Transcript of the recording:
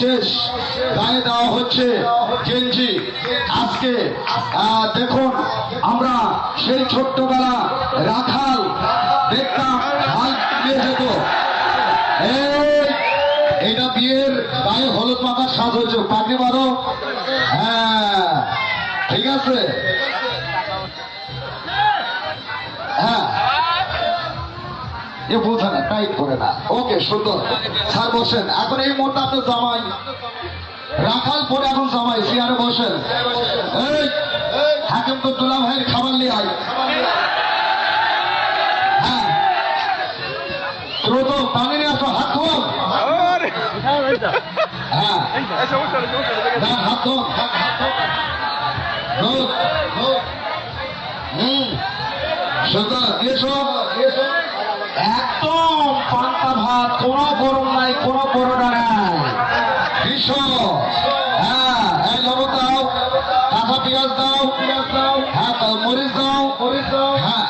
শেষ। গায়ে দেওয়া হচ্ছে গেঞ্জি। আজকে দেখুন, আমরা সেই ছোট্টবেলা রাখাল দেখতাম যেত। এটা বিয়ের গায়ে হলুদ মাখার সাজ হয়েছে। পাখি মারো। হ্যাঁ ঠিক আছে। বোঝে না টাইট করে না। ওকে সুন্দর। স্যার বসেন। এখন এই মুহূর্তে আপনার জামাই। রাখাল পরে এখন জামাই চেয়ারে বসেন। হাকিম তো দুলা ভাইয়ের খাবার নিয়ে আয়। হ্যাঁ। দ্রুত পানি নিয়ে আসো হাত ধোন হ্যাঁ। হাত ধোন হাত ধোন। হুম। সুন্দর। এসো। একদম পান্তা ভাত, কোনো গরম নাই, কোনো করোনা নাই। ভীষণ হ্যাঁ এই লবণ দাও, কাঁচা পেঁয়াজ দাও পেঁয়াজ দাও হ্যাঁ মরিচ দাও মরিচ দাও হ্যাঁ